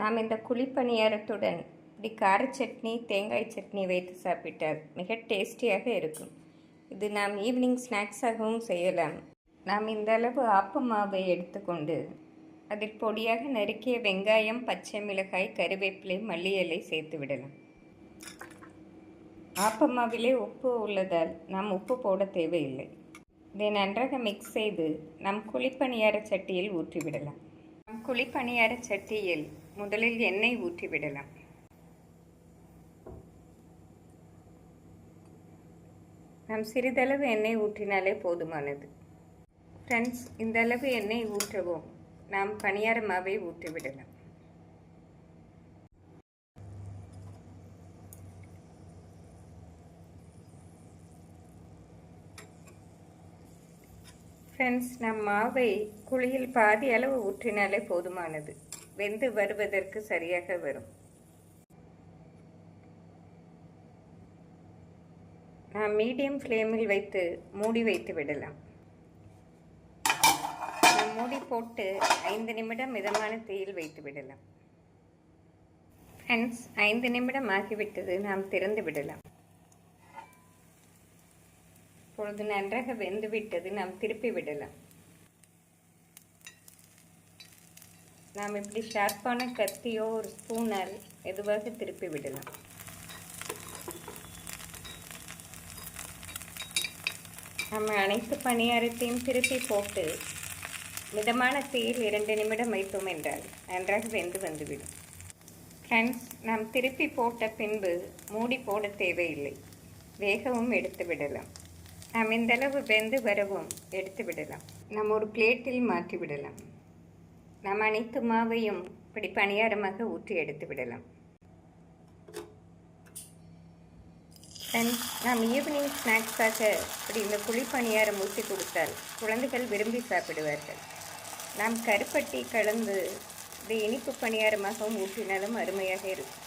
நாம் இந்த குழிப்பணியாரத்துடன் இப்படி கார சட்னி தேங்காய் சட்னி வைத்து சாப்பிட்டால் மிக டேஸ்டியாக இருக்கும். இது நாம் ஈவினிங் ஸ்நாக்ஸாகவும் செய்யலாம். நாம் இந்த அளவு ஆப்ப மாவை எடுத்துக்கொண்டு அதில் பொடியாக நறுக்கிய வெங்காயம் பச்சை மிளகாய் கருவேப்பிலை மல்லி இலை சேர்த்து விடலாம். ஆப்பமாவிலே உப்பு உள்ளதால் நாம் உப்பு போட தேவையில்லை. இதை நன்றாக மிக்ஸ் செய்து நம் குழிப்பணியார சட்டியில் ஊற்றிவிடலாம். நம் குழிப்பணியார சட்டியில் முதலில் எண்ணெய் ஊற்றிவிடலாம் நாம் சிறிதளவு எண்ணெய் ஊற்றினாலே போதுமானது. ஃப்ரெண்ட்ஸ் இந்த அளவு எண்ணெய் ஊற்றவும். நாம் பணியார மாவை ஊற்றிவிடலாம் ஃப்ரெண்ட்ஸ் நம் மாவை குழியில் பாதி அளவு ஊற்றினாலே போதுமானது. வெந்து வருவதற்கு சரியாக வரும். நாம் மீடியம் ஃப்ளேமில் வைத்து மூடி வைத்து விடலாம். நாம் மூடி போட்டு ஐந்து நிமிடம் மிதமான தீயில் வைத்து விடலாம். ஃப்ரெண்ட்ஸ் ஐந்து நிமிடம் ஆகிவிட்டது. நாம் திறந்து விடலாம். இப்பொழுது நன்றாக வெந்து விட்டது நாம் திருப்பி விடலாம். நாம் இப்படி ஷார்ப்பான கத்தியோ ஒரு ஸ்பூனால் மெதுவாக திருப்பி விடலாம். நம்ம அனைத்து பணியாரத்தையும் திருப்பி போட்டு மிதமான தீயில் இரண்டு நிமிடம் வைத்தோம் என்றால் நன்றாக வெந்து வந்துவிடும். ஃப்ரெண்ட்ஸ் நாம் திருப்பி போட்ட பின்பு மூடி போட தேவையில்லை. வேகவும் எடுத்து விடலாம். நாம் இந்தளவு வெந்து வரவும் எடுத்து விடலாம். நம்ம ஒரு பிளேட்டில் மாற்றி விடலாம். நாம் அனைத்து மாவையும் இப்படி பணியாரமாக ஊற்றி எடுத்து விடலாம். நாம் ஈவினிங் ஸ்நாக்ஸாக இப்படி இந்த குழிப்பணியாரம் ஊற்றி கொடுத்தால் குழந்தைகள் விரும்பி சாப்பிடுவார்கள். நாம் கருப்பட்டி கலந்து இது இனிப்பு பணியாரமாகவும் ஊற்றினாலும் அருமையாக இருக்கும்.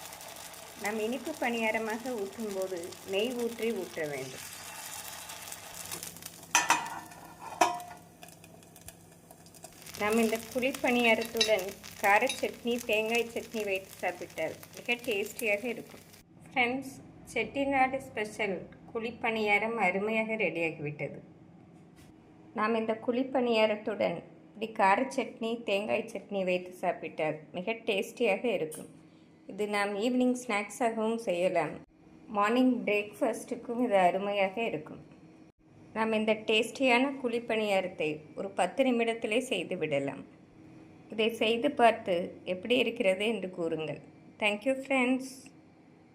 நாம் இனிப்பு பணியாரமாக ஊற்றும்போது நெய் ஊற்றி ஊற்ற வேண்டும். நாம் இந்த குழிப்பணியாரத்துடன் கார சட்னி தேங்காய் சட்னி வைத்து சாப்பிட்டால் மிக டேஸ்டியாக இருக்கும். ஃப்ரெண்ட்ஸ் செட்டிநாடு ஸ்பெஷல் குழிப்பணியாரம் அருமையாக ரெடியாகிவிட்டது நாம் இந்த குழிப்பணியாரத்துடன் இப்படி கார சட்னி தேங்காய் சட்னி வைத்து சாப்பிட்டால் மிக டேஸ்டியாக இருக்கும். இது நாம் ஈவினிங் ஸ்நாக்ஸாகவும் செய்யலாம். மார்னிங் பிரேக்ஃபாஸ்ட்டுக்கும் இது அருமையாக இருக்கும். நாம் இந்த டேஸ்டியான குழிப்பணியாரத்தை ஒரு பத்து நிமிடத்திலே செய்து விடலாம். இதை செய்து பார்த்து எப்படி இருக்கிறது என்று கூறுங்கள். Thank you friends